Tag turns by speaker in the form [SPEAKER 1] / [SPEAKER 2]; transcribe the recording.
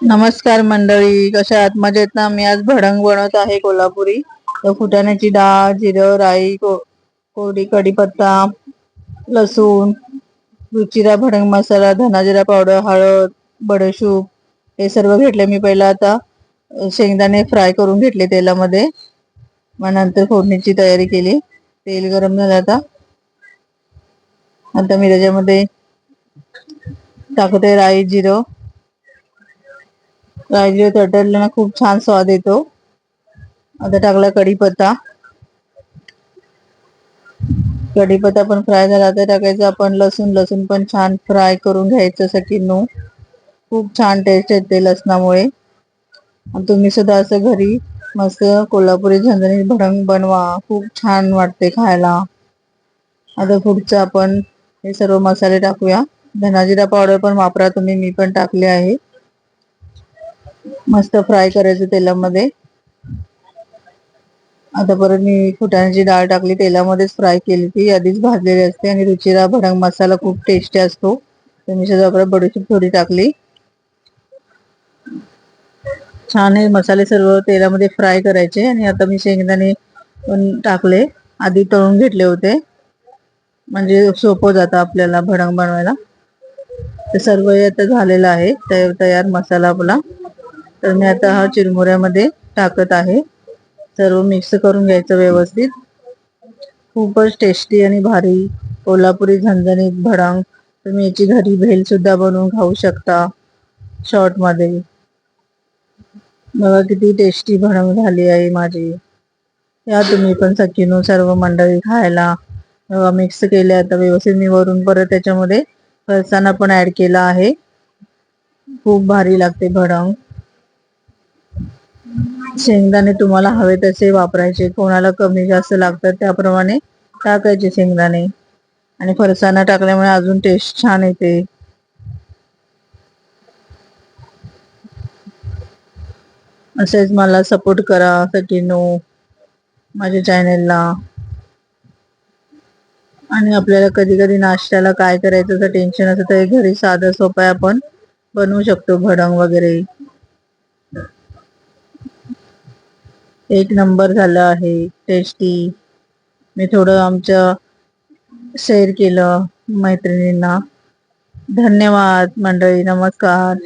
[SPEAKER 1] नमस्कार मंडळी कशा आहात मजेत ना? मी आज भडंग बनवत आहे कोल्हापुरी. तर फुटाण्याची डाळ जिरं राई को कोरडी कढीपत्ता लसूण रुचिरा भडंग मसाला धनाजिरा पावडर हळद बडशूप हे सर्व घेतले मी पहिला आता. शेंगदाणे फ्राय करून घेतले तेलामध्ये. मग नंतर फोडणीची तयारी केली. तेल गरम झालं आता. आता मी त्याच्यामध्ये टाकते राई जिरं. राजगिरा तडतडल्यानं खूप छान स्वाद येतो. आता टाकला कढीपत्ता. कढीपत्ता पण फ्राय झाला. आता टाकायचं आपण लसूण. लसूण पण छान फ्राय करून घ्यायचं सकिनू. खूप छान टेस्ट येते लसणामुळे. तुम्ही सुद्धा असं घरी मस्त कोल्हापुरी झंझणी भडंग बनवा. खूप छान वाटते खायला. आता पुढचं आपण हे सर्व मसाले टाकूया. धनाजिरा पावडर पण वापरा तुम्ही. मी पण टाकले आहे. मस्त फ्राय करायचं तेलामध्ये. आता परत मी फुटाण्याची डाळ टाकली तेलामध्येच फ्राय केली ती. आधीच भाजलेली असते आणि रुचिरा भडंग मसाला खूप टेस्टी असतो. तर मी सगळं परत थोडी टाकली. छान हे मसाले सर्व तेलामध्ये फ्राय करायचे आणि आता मी शेंगदाणे पण टाकले. आधी तळून घेतले होते. म्हणजे सोपं जातं आपल्याला भडंग बनवायला. ते सर्व हे आता झालेलं आहे. तयार तयार मसाला आपला. तर मी आता हा चिरमुऱ्यामध्ये टाकत आहे. सर्व मिक्स करून घ्यायचं व्यवस्थित. खूपच टेस्टी आणि भारी. कोल्हापुरी झणझणीत भडंग. तुम्ही याची घरी भेल सुद्धा बनवून खाऊ शकता. शॉर्टमध्ये बघा किती टेस्टी भडंग झाली आहे माझी. या तुम्ही पण सखीनो सर्व मंडळी खायला. बघा मिक्स केले आता व्यवस्थित. मी वरून परत त्याच्यामध्ये फरसाना पण ऍड केला आहे. खूप भारी लागते भडंग. शेंगदाणे तुम्हाला हवे तसे वापरायचे. कोणाला कमी जास्त लागतात त्याप्रमाणे टाकायचे शेंगदाणे. आणि फरसाना टाकल्यामुळे अजून टेस्ट छान येते. असेच मला सपोर्ट करा सटीनो माझ्या चॅनेलला आणि आपल्याला कधी कधी नाश्त्याला काय करायचं तर टेन्शन असतं तर घरी साधं सोपं आपण बनवू शकतो भडंग वगैरे. एक नंबर झालं आहे टेस्टी मी थोडं आमच्या शेअर केलं मैत्रिणींना. धन्यवाद मंडळी नमस्कार.